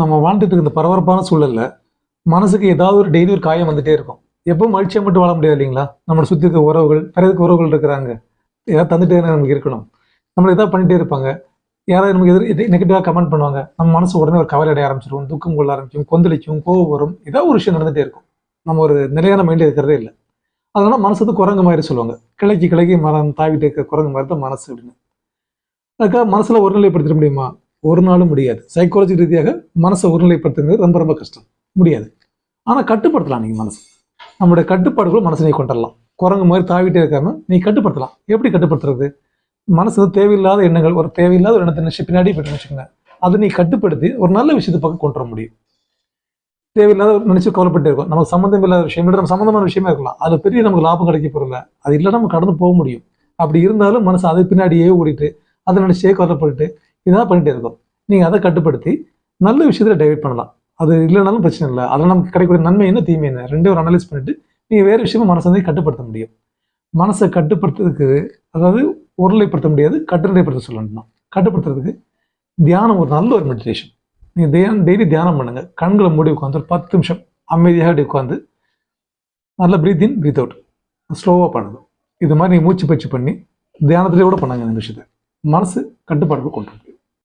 நம்ம வாழ்ந்துட்டு இருக்க இந்த பரபரப்பான சூழல்ல மனசுக்கு ஏதாவது ஒரு டெய்லி ஒரு காயம் வந்துட்டே இருக்கும். எப்போ மகிழ்ச்சியாக மட்டும் வாழ முடியாது இல்லைங்களா? நம்மளை சுற்றி இருக்க உறவுகள் நிறையதுக்கு உறவுகள் இருக்கிறாங்க. ஏதாவது தந்துட்டே நமக்கு இருக்கணும். நம்மளை ஏதாவது பண்ணிட்டே இருப்பாங்க. யாராவது நமக்கு எதிர் நெகட்டிவாக கமெண்ட் பண்ணுவாங்க. நம்ம மனசு உடனே ஒரு கவலை அடைய ஆரம்பிச்சிருவோம் துக்கம் கொள்ள ஆரம்பிக்கும் கொந்தளிக்கும் கோவம் வரும். ஏதாவது ஒரு விஷயம் நடந்துட்டே இருக்கும். நம்ம ஒரு நிலையான மைண்டில் இருக்கிறதே இல்லை. அதனால மனசு வந்து குரங்கு மாதிரி சொல்லுவாங்க. கிளைக்கு கிளைக்கு மரம் தாவிட்டு இருக்க குரங்கு மாதிரி தான் மனசு அப்படின்னு. அதுக்காக மனசில் ஒருநிலைப்படுத்திட முடியுமா? ஒரு நாளும் முடியாது. சைக்காலஜி ரீதியாக மனசை ஒருநிலைப்படுத்துறது ரொம்ப ரொம்ப கஷ்டம். முடியாது. ஆனால் கட்டுப்படுத்தலாம் நீங்கள் மனசு. நம்மளுடைய கட்டுப்பாடுகளும் மனசை நீ கொண்டுடலாம். குரங்கு மாதிரி தாவிட்டே இருக்காம நீ கட்டுப்படுத்தலாம். எப்படி கட்டுப்படுத்துறது? மனசு தேவையில்லாத எண்ணங்கள் ஒரு தேவையில்லாத ஒரு எண்ணத்தை நினச்சி பின்னாடி போயிட்டு வச்சுக்கோங்க அதை நீ கட்டுப்படுத்தி ஒரு நல்ல விஷயத்தை பக்கம் கொண்டு வர முடியும். தேவையில்லாத நினச்சி கவலைப்பட்டு இருக்கும். நமக்கு சம்மந்தம் இல்லாத விஷயம் நம்ம சம்மந்தமான விஷயமே இருக்கலாம். அதில் பெரிய நமக்கு லாபம் கிடைக்க போறல அது இல்லை நம்ம கடந்து போக முடியும். அப்படி இருந்தாலும் மனசு அது பின்னாடியே ஓடிட்டு அதை நினைச்சே கவலைப்பட்டு இதான் பண்ணிகிட்டே இருக்கும். நீங்கள் அதை கட்டுப்படுத்தி நல்ல விஷயத்தில் டைவர்ட் பண்ணலாம். அது இல்லைனாலும் பிரச்சனை இல்லை. அதில் நமக்கு கிடைக்கக்கூடிய நன்மை என்ன தீமை என்ன? ரெண்டையும் ஒரு அனலைஸ் பண்ணிட்டு நீங்கள் வேறு விஷயமா மனசை வந்து கட்டுப்படுத்த முடியும். மனசை கட்டுப்படுத்துறதுக்கு அதாவது உரலைப்படுத்த முடியாது கட்டுநிலைப்படுத்த சொல்லணும் கட்டுப்படுத்துறதுக்கு தியானம் ஒரு நல்ல ஒரு மெடிடேஷன் நீங்கள் தியானம் டெய்லி தியானம் பண்ணுங்க. கண்களை மூடி உட்காந்து ஒரு பத்து நிமிஷம் அமைதியாக அப்படி உட்காந்து நல்லா பிரீத் இன் ப்ரீத் அவுட் ஸ்லோவாக பண்ணுங்க. இது மாதிரி நீங்கள் மூச்சு பயிற்சி பண்ணி தியானத்திலே கூட பண்ணாங்க இந்த விஷயத்தை. மனசு கட்டுப்பாடு கொண்டு